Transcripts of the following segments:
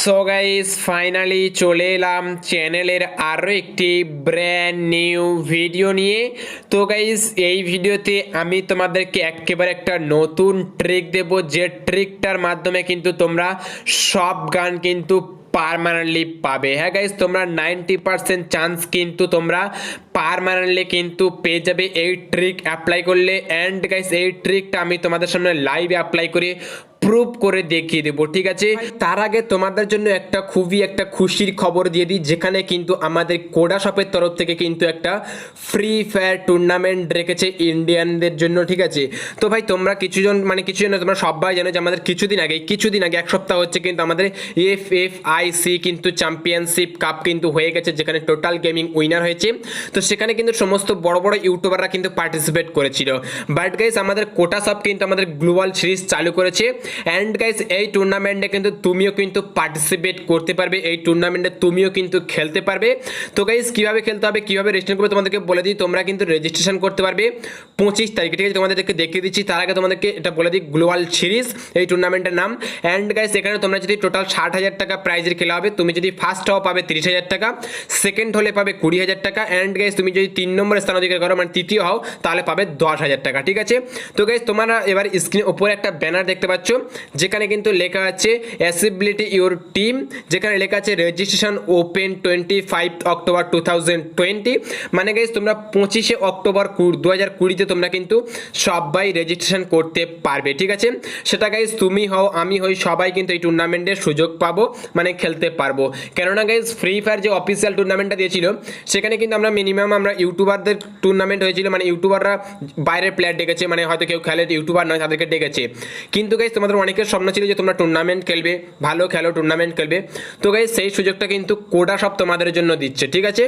So guys finally চলে এলাম চ্যানেলের আরও একটি ব্র্যান্ড নিউ ভিডিও নিয়ে। তো গাইস এই ভিডিওতে আমি তোমাদেরকে একেবারে একটা নতুন ট্রিক দেব। যে ট্রিকটার মাধ্যমে কিন্তু তোমরা সব গান কিন্তু পারমানেন্টলি পাবে। হ্যাঁ গাইস তোমরা নাইনটি পার্সেন্ট চান্স কিন্তু তোমরা পারমানেন্টলি কিন্তু পেয়ে যাবে। এই ট্রিক অ্যাপ্লাই করলে। অ্যান্ড গাইস এই ট্রিকটা আমি তোমাদের সামনে লাইভে অ্যাপ্লাই করে প্রুভ করে দেখিয়ে দেবো, ঠিক আছে? তার আগে তোমাদের জন্য একটা খুবই একটা খুশির খবর দিয়ে দিই, যেখানে কিন্তু আমাদের কোডা শপের তরফ থেকে কিন্তু একটা ফ্রি ফায়ার টুর্নামেন্ট রেখেছে ইন্ডিয়ানদের জন্য, ঠিক আছে? তো ভাই, তোমরা কিছুজন মানে কিছুজন তোমরা সবাই জানো যে আমাদের কিছুদিন আগে কিছুদিন আগে, এক সপ্তাহ হচ্ছে কিন্তু আমাদের এফ এফ আই সি কিন্তু চ্যাম্পিয়নশিপ কাপ কিন্তু হয়ে গেছে, যেখানে টোটাল গেমিং উইনার হয়েছে। তো সেখানে কিন্তু সমস্ত বড় বড় ইউটিউবাররা কিন্তু পার্টিসিপেট করেছিল। বাট গাইস আমাদের কোটা সব কিন্তু আমাদের গ্লোবাল সিরিজ চালু করেছে। অ্যান্ড গাইস এই টুর্নামেন্টে কিন্তু তুমিও কিন্তু পার্টিসিপেট করতে পারবে। এই টুর্নামেন্টে তুমিও কিন্তু খেলতে পারবে। তো গাইস কীভাবে খেলতে হবে, কীভাবে রেজিস্ট্রেশন করবে তোমাদেরকে বলে দিই। তোমরা কিন্তু রেজিস্ট্রেশন করতে পারবে। পঁচিশ তারিখে, ঠিক আছে? তোমাদেরকে দেখিয়ে দিচ্ছি। তার আগে তোমাদেরকে এটা বলে দিই গ্লোবাল সিরিজ এই টুর্নামেন্টের নাম। অ্যান্ড গাইস এখানে তোমরা যদি টোটাল ষাট হাজার টাকা প্রাইজের খেলা হবে, তুমি যদি ফার্স্ট হও, পাবে তিরিশ হাজার টাকা। সেকেন্ড হলে পাবে কুড়ি হাজার টাকা। অ্যান্ড গাইস তুমি যদি তিন নম্বর স্থান অধিকার করো মানে তৃতীয় হও, তাহলে পাবে দশ হাজার টাকা, ঠিক আছে? তো গাইস তোমরা এবার স্ক্রিন ওপরে একটা ব্যানার দেখতে পাচ্ছ। যেখানে কিন্তু লেখা আছে অ্যাসিবিলিটি ইউর টিম, যেখানে লেখা আছে registration open twenty five October two thousand twenty. মানে গাইজ তোমরা পঁচিশে অক্টোবর দু হাজার কুড়িতে তোমরা কিন্তু সবাই রেজিস্ট্রেশন করতে পারবে, ঠিক আছে? সেটা গাইজ তুমি হও, আমি হই, সবাই কিন্তু এই টুর্নামেন্টের সুযোগ পাবো মানে খেলতে পারব। কেননা গাইজ ফ্রি ফায়ার যে অফিসিয়াল টুর্নামেন্টটা দিয়েছিল, সেখানে কিন্তু আমরা মিনিমাম আমরা ইউটিউবারদের টুর্নামেন্ট হয়েছিল মানে ইউটিউবাররা বাইরের প্লেয়ার ডেকেছে মানে হয়তো কেউ খেলে, ইউটিউবার নয়, তাদেরকে ডেকেছে। কিন্তু গাইজ তোমাদের অনেকের স্বপ্ন ছিল যে তোমরা টুর্নামেন্ট খেলবে, ভালো খেলো টুর্নামেন্ট খেলবে। তো গাই সেই সুযোগটা কিন্তু কোডা সব তোমাদের জন্য দিচ্ছে, ঠিক আছে?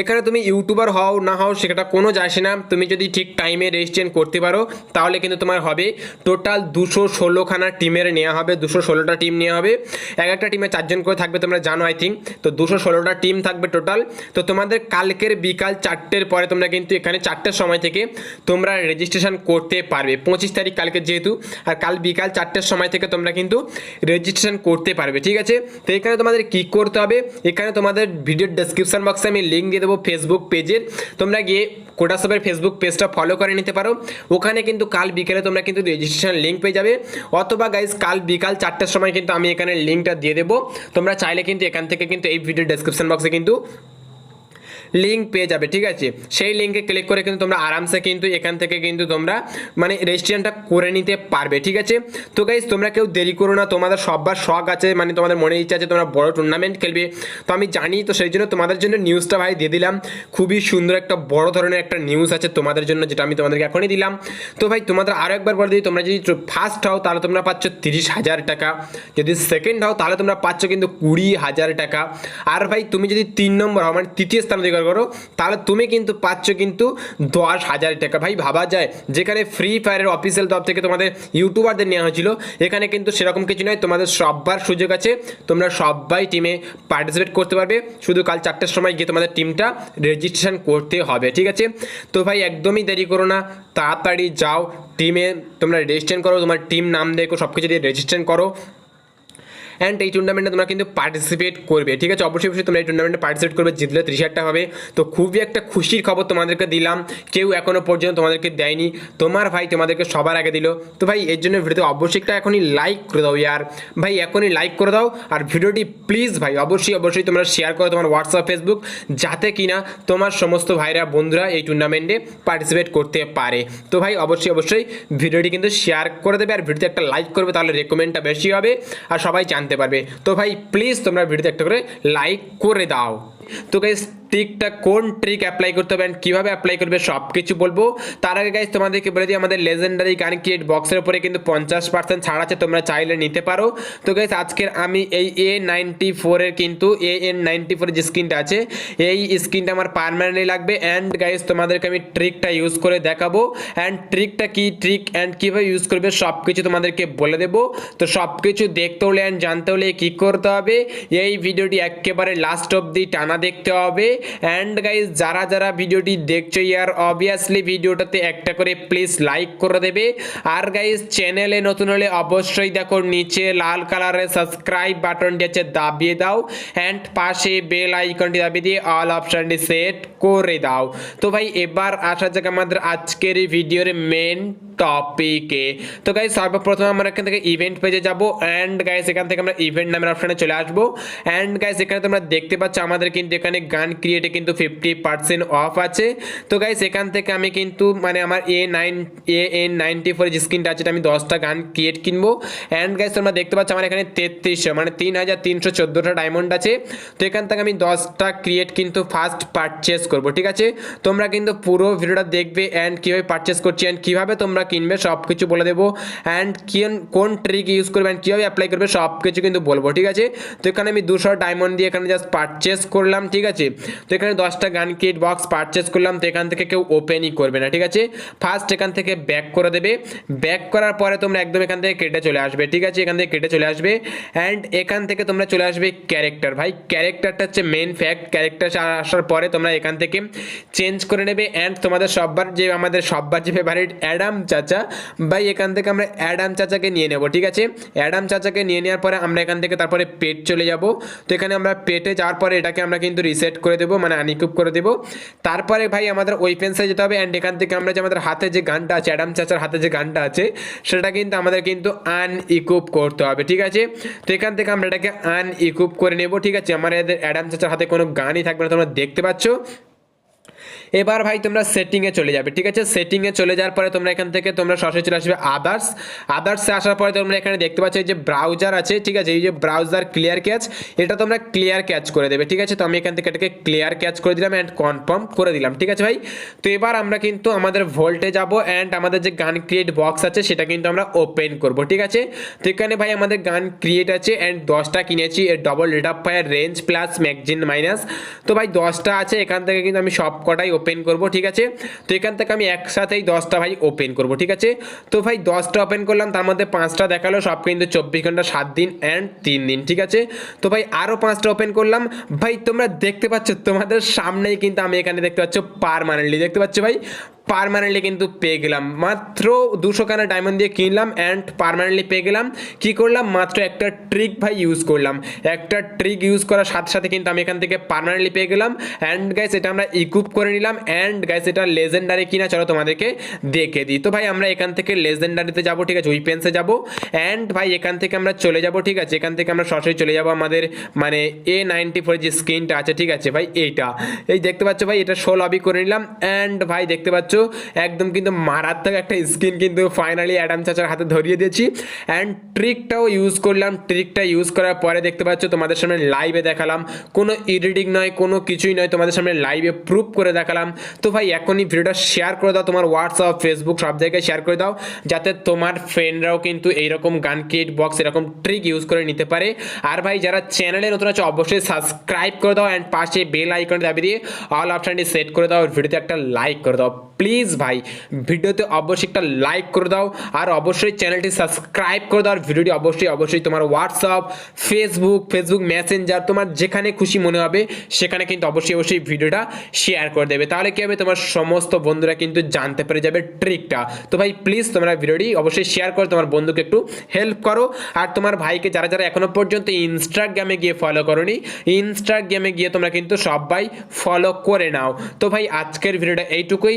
এখানে তুমি ইউটিউবার হও না হও সেটা কোনো যায় আসে না। তুমি যদি ঠিক টাইমে রেজিস্ট্রেশন করতে পারো, তাহলে কিন্তু তোমার হবে টোটাল দুশো ষোলোখানা টিমের নেওয়া হবে, দুশো ষোলোটা টিম নেওয়া হবে। এক একটা টিমে চারজন করে থাকবে তোমরা জানো আই থিঙ্ক তো দুশো ষোলোটা টিম থাকবে টোটাল তো তোমাদের কালকের বিকাল চারটের পরে তোমরা কিন্তু এখানে চারটের সময় থেকে তোমরা রেজিস্ট্রেশন করতে পারবে। পঁচিশ তারিখ কালকে যেহেতু, আর কাল বিকাল চারটের সময় থেকে তোমরা কিন্তু রেজিস্ট্রেশন করতে পারবে, ঠিক আছে? তো এখানে তোমাদের কী করতে হবে? এখানে তোমাদের ভিডিওর ডেসক্রিপশন বক্সে আমি লিঙ্ক দেবো ফেসবুক পেজের তোমরা গিয়ে কোটাসবের ফেসবুক পেজটা ফলো করে নিতে পারো। ওখানে কিন্তু কাল বিকেলে তোমরা কিন্তু রেজিস্ট্রেশন লিঙ্ক পেয়ে যাবে। অথবা গাইজ কাল বিকাল চারটের সময় কিন্তু আমি এখানে লিঙ্কটা দিয়ে দেবো। তোমরা চাইলে কিন্তু এখান থেকে কিন্তু এই ভিডিও ডেসক্রিপশন বক্সে কিন্তু লিঙ্ক পেয়ে যাবে, ঠিক আছে? সেই লিঙ্কে ক্লিক করে কিন্তু তোমরা আরামসে কিন্তু এখান থেকে কিন্তু তোমরা মানে রেজিস্ট্রেশনটা করে নিতে পারবে, ঠিক আছে? তো গাইজ তোমরা কেউ দেরি করো না, তোমাদের সববার শখ আছে মানে তোমাদের মনে ইচ্ছা আছে, তোমরা বড় টুর্নামেন্ট খেলবে। তো আমি জানি, তো সেই জন্য তোমাদের জন্য নিউজটা ভাই দিয়ে দিলাম। খুবই সুন্দর একটা বড় ধরনের একটা নিউজ আছে তোমাদের জন্য, যেটা আমি তোমাদেরকে এখনই দিলাম। তো ভাই, তোমাদের আরও একবার বলে দিই, তোমরা যদি ফার্স্ট হও, তাহলে তোমরা পাচ্ছ তিরিশ হাজার টাকা। যদি সেকেন্ড হও, তাহলে তোমরা পাচ্ছ কিন্তু কুড়ি হাজার টাকা। আর ভাই, তুমি যদি তিন নম্বর হও মানে তৃতীয় স্থান অধিকার করো, তাহলে তুমি কিন্তু পাচ্ছ কিন্তু দশ হাজার টাকা। ভাই, ভাবা যায়, যেখানে ফ্রি ফায়ারের অফিসিয়াল তরফ থেকে তোমাদের ইউটিউবারদের নেওয়া হয়েছিল, এখানে কিন্তু সেরকম কিছু নয়, তোমাদের সববার সুযোগ আছে, তোমরা সবাই টিমে পার্টিসিপেট করতে পারবে, শুধু কাল চারটের সময় গিয়ে তোমাদের টিমটা রেজিস্ট্রেশন করতে হবে, ঠিক আছে? তো ভাই, একদমই দেরি করো না, তাড়াতাড়ি যাও টিমে তোমরা রেজিস্ট্রেশন করো, তোমার টিম নাম দেখো সব কিছু দিয়ে রেজিস্ট্রেশন করো। অ্যান্ড এই টুর্নামেন্টে তোমরা কিন্তু পার্টিসিপেট করবে, ঠিক আছে? অবশ্যই অবশ্যই তোমরা এই টুর্নামেন্টে পার্টিসিপেট করবে, জিতলে ত্রিশ হবে। তো খুবই একটা খুশির খবর তোমাদেরকে দিলাম। কেউ এখনও পর্যন্ত তোমাদেরকে দেয়নি। তোমার ভাই তোমাদেরকে সবার আগে দিল। তো ভাই, এর জন্য ভিডিওতে অবশ্যই একটা এখনই লাইক করে দাও ইয়ার। ভাই, এখনই লাইক করে দাও। আর ভিডিওটি প্লিজ ভাই, অবশ্যই অবশ্যই তোমরা শেয়ার করো তোমার হোয়াটসঅ্যাপ ফেসবুক যাতে কিনা তোমার সমস্ত ভাইরা, বন্ধুরা এই টুর্নামেন্টে পার্টিসিপেট করতে পারে। তো ভাই, অবশ্যই অবশ্যই ভিডিওটি কিন্তু শেয়ার করে দেবে। আর ভিডিওতে একটা লাইক করবে, তাহলে রেকমেন্ডটা বেশি হবে। আর সবাই জানতে পারবে। তো ভাই প্লিজ তোমরা ভিডিওতে একটা করে লাইক করে দাও। তো গাইস ট্রিকটা কোন ট্রিক অ্যাপ্লাই করতে হবে অ্যান্ড কীভাবে অ্যাপ্লাই করবে সব কিছু বলব। তার আগে গাইজ তোমাদেরকে বলে দিই, আমাদের লেজেন্ডারি গান ক্রিয়েট বক্সের উপরে কিন্তু পঞ্চাশ পার্সেন্ট ছাড় আছে, তোমরা চাইলে নিতে পারো। তো গাইজ আজকের আমি এই এ নাইনটি ফোরের কিন্তু এ এন নাইনটি ফোরের যে স্ক্রিনটা আছে, এই স্ক্রিনটা আমার পারমানেন্টলি লাগবে। অ্যান্ড গাইজ তোমাদেরকে আমি ট্রিকটা ইউজ করে দেখাবো। অ্যান্ড ট্রিকটা কি ট্রিক অ্যান্ড কীভাবে ইউজ করবে সব কিছু তোমাদেরকে বলে দেবো। তো সব কিছু দেখতে হলে অ্যান্ড জানতে হলে কী করতে হবে, এই ভিডিওটি একেবারে লাস্ট অবধি টানা দেখতে হবে। অ্যান্ড গাইজ যারা যারা ভিডিওটি দেখছ, ইয়ার অবভিয়াসলি ভিডিওটাতে একটা করে প্লিজ লাইক করে দেবে। আর গাইজ চ্যানেলে নতুন হলে অবশ্যই দেখো, নিচে লাল কালারের সাবস্ক্রাইব বাটনটি আছে, দাবিয়ে দাও। অ্যান্ড পাশে বেল আইকনটি দাবিয়ে দিয়ে অল অপশনটি সেট করে দাও। তো ভাই, এবার আসা যাক আমাদের আজকের এই ভিডিওর মেন টপিকে তো গাইজ সর্বপ্রথম আমরা এখান থেকে ইভেন্ট পেজে যাব। অ্যান্ড গাইজ এখান থেকে আমরা ইভেন্ট নামের অপশানে চলে আসব। অ্যান্ড গাইজ এখানে তোমরা দেখতে পাচ্ছ আমাদের কিন্তু এখানে গান ক্রিয়েটে কিন্তু ফিফটি পার্সেন্ট অফ আছে। তো গাইজ এখান থেকে আমি কিন্তু মানে আমার A nine A N ninety four যে স্ক্রিনটা আছে আমি দশটা গান ক্রিয়েট কিনবো। অ্যান্ড গাইজ তোমরা দেখতে পাচ্ছ আমার এখানে তেত্রিশশো মানে তিন হাজার তিনশো চোদ্দোটা ডায়মন্ড আছে। তো এখান থেকে আমি দশটা ক্রিয়েট কিন্তু ফার্স্ট পারচেস করব, ঠিক আছে? তোমরা কিন্তু পুরো ভিডিওটা দেখবে অ্যান্ড কীভাবে পারচেস করছি অ্যান্ড কীভাবে তোমরা কিনবে সব কিছু বলে দেবো। অ্যান্ড কোন ট্রিক ইউজ করবে অ্যান্ড কীভাবে অ্যাপ্লাই করবে, সব কিছু কিন্তু বলব, ঠিক আছে? তো এখানে আমি দুশো ডায়মন্ড দিয়ে এখানে জাস্ট পারচেস করলাম, ঠিক আছে? তো এখানে দশটা গান কিট বক্স পারচেস করলাম, তো এখান থেকে কেউ ওপেনই করবে না, ঠিক আছে? ফার্স্ট এখান থেকে ব্যাক করে দেবে। ব্যাক করার পরে তোমরা একদম এখান থেকে কেটে চলে আসবে, ঠিক আছে? এখান থেকে কেটে চলে আসবে। অ্যান্ড এখান থেকে তোমরা চলে আসবে ক্যারেক্টার ভাই ক্যারেক্টারটা হচ্ছে মেন ফ্যাক্ট ক্যারেক্টার আসার পরে তোমরা এখান থেকে চেঞ্জ করে নেবে। অ্যান্ড তোমাদের সববার যে, আমাদের সববার যে ফেভারিট অ্যাডাম চাচা, ভাই, এখান থেকে আমরা অ্যাডাম চাচাকে নিয়ে নেব, ঠিক আছে? অ্যাডাম চাচাকে নিয়ে নেওয়ার পরে আমরা এখান থেকে তারপরে পেট চলে যাব। তো এখানে আমরা পেটে যাওয়ার পরে এটাকে আমরা কিন্তু রিসেট করে দেবো মানে আনইকুপ করে দেবো। তারপরে ভাই, আমাদের ওই পেন্সে যেতে হবে অ্যান্ড এখান থেকে আমরা যে আমাদের হাতে যে গানটা আছে, অ্যাডাম চাচার হাতে যে গানটা আছে, সেটা কিন্তু আমাদের কিন্তু আনইকুপ করতে হবে, ঠিক আছে? তো এখান থেকে আমরা এটাকে আনইকুপ করে নেব, ঠিক আছে? আমার এদের অ্যাডাম চাচার হাতে কোনো গানই থাকবে না, তোমরা দেখতে পাচ্ছ। এবার ভাই তোমরা সেটিংয়ে চলে যাবে, ঠিক আছে? সেটিংয়ে চলে যাওয়ার পরে তোমরা এখান থেকে তোমরা সরাসরি চলে আসবে আদার্স আদার্সে আসার পরে তোমরা এখানে দেখতে পাচ্ছ এই যে ব্রাউজার আছে, ঠিক আছে? এই যে ব্রাউজার ক্লিয়ার ক্যাচ এটা তোমরা ক্লিয়ার ক্যাচ করে দেবে, ঠিক আছে? তো আমি এখান থেকে এটাকে ক্লিয়ার ক্যাচ করে দিলাম অ্যান্ড কনফার্ম করে দিলাম, ঠিক আছে ভাই? তো এবার আমরা কিন্তু আমাদের ভোল্টে যাব অ্যান্ড আমাদের যে গান ক্রিয়েট বক্স আছে, সেটা কিন্তু আমরা ওপেন করব, ঠিক আছে? তো এখানে ভাই আমাদের গান ক্রিয়েট আছে অ্যান্ড দশটা কিনেছি, এর double rate of fire range plus magazine minus তো ভাই দশটা আছে, এখান থেকে কিন্তু আমি সব কটাই ওপেন করব, ঠিক আছে? তো এখান থেকে আমি একসাথেই দশটা ভাই ওপেন করব, ঠিক আছে? তো ভাই দশটা ওপেন করলাম, তার মধ্যে পাঁচটা দেখাল, সব কিন্তু চব্বিশ ঘণ্টা, সাত দিন অ্যান্ড তিন দিন, ঠিক আছে? তো ভাই আরও পাঁচটা ওপেন করলাম। ভাই তোমরা দেখতে পাচ্ছ, তোমাদের সামনেই কিন্তু আমি এখানে দেখতে পাচ্ছ পারমানেন্টলি দেখতে পাচ্ছ ভাই? পারমানেন্টলি কিন্তু পেয়ে গেলাম। মাত্র দুশো কানা ডায়মন্ড দিয়ে কিনলাম অ্যান্ড পারমানেন্টলি পেয়ে গেলাম। কি করলাম? মাত্র একটা ট্রিক ভাই ইউজ করলাম। একটা ট্রিক ইউজ করার সাথে সাথে কিন্তু আমি এখান থেকে পারমানেন্টলি পেয়ে গেলাম। অ্যান্ড গাইস এটা আমরা ইকুইপ করে নিলাম। অ্যান্ড গাইস এটা লেজেন্ডারি কিনা চলো তোমাদেরকে দেখে দিই। তো ভাই, আমরা এখান থেকে লেজেন্ডারিতে যাব, ঠিক আছে? উইপেন্সে যাব। অ্যান্ড ভাই, এখান থেকে আমরা চলে যাব, ঠিক আছে? এখান থেকে আমরা সরাসরি চলে যাব আমাদের মানে এ নাইনটি ফোর যে স্ক্রিনটা আছে, ঠিক আছে ভাই? এইটা। এই দেখতে পাচ্ছ ভাই, এটা শো লবি করে নিলাম। অ্যান্ড ভাই, দেখতে পাচ্ছ একদম কিন্তু মারাত্মক একটা স্কিন কিন্তু ফাইনালি অ্যাডাম চাচার হাতে ধরিয়ে দিয়েছি। অ্যান্ড ট্রিকটাও ইউজ করলাম। ট্রিকটা ইউজ করার পরে দেখতে পাচ্ছ, তোমাদের সামনে লাইভে দেখালাম। কোনো এডিটিং নয়, কোনো কিছুই নয়, তোমাদের সামনে লাইভে প্রুফ করে দেখালাম। তো ভাই, এখনই ভিডিওটা শেয়ার করে দাও তোমার হোয়াটসঅ্যাপ ফেসবুক সব জায়গায় শেয়ার করে দাও। যাতে তোমার ফ্রেন্ডরাও কিন্তু এইরকম গান ক্রিয়েট বক্স এরকম ট্রিক ইউজ করে নিতে পারে। আর ভাই, যারা চ্যানেলে নতুন আছে, অবশ্যই সাবস্ক্রাইব করে দাও। অ্যান্ড পাশে বেল আইকন দাবি দিয়ে অল অপশানটি সেট করে দাও। ভিডিওতে একটা লাইক করে দাও। প্লিজ ভাই, ভিডিওতে অবশ্যই একটা লাইক করে দাও আর অবশ্যই চ্যানেলটি সাবস্ক্রাইব করে দাও আর ভিডিওটি অবশ্যই অবশ্যই তোমার হোয়াটসঅ্যাপ ফেসবুক ফেসবুক মেসেঞ্জার তোমার যেখানে খুশি মনে হবে, সেখানে কিন্তু অবশ্যই অবশ্যই ভিডিওটা শেয়ার করে দেবে। তাহলে কী হবে? তোমার সমস্ত বন্ধুরা কিন্তু জানতে পেরে যাবে ট্রিকটা তো ভাই প্লিজ তোমরা ভিডিওটি অবশ্যই শেয়ার করো, তোমার বন্ধুকে একটু হেল্প করো। আর তোমার ভাইকে যারা যারা এখনও পর্যন্ত ইনস্টাগ্রামে গিয়ে ফলো করোনি ইনস্টাগ্রামে গিয়ে তোমরা কিন্তু সবাই ফলো করে নাও। তো ভাই, আজকের ভিডিওটা এইটুকুই।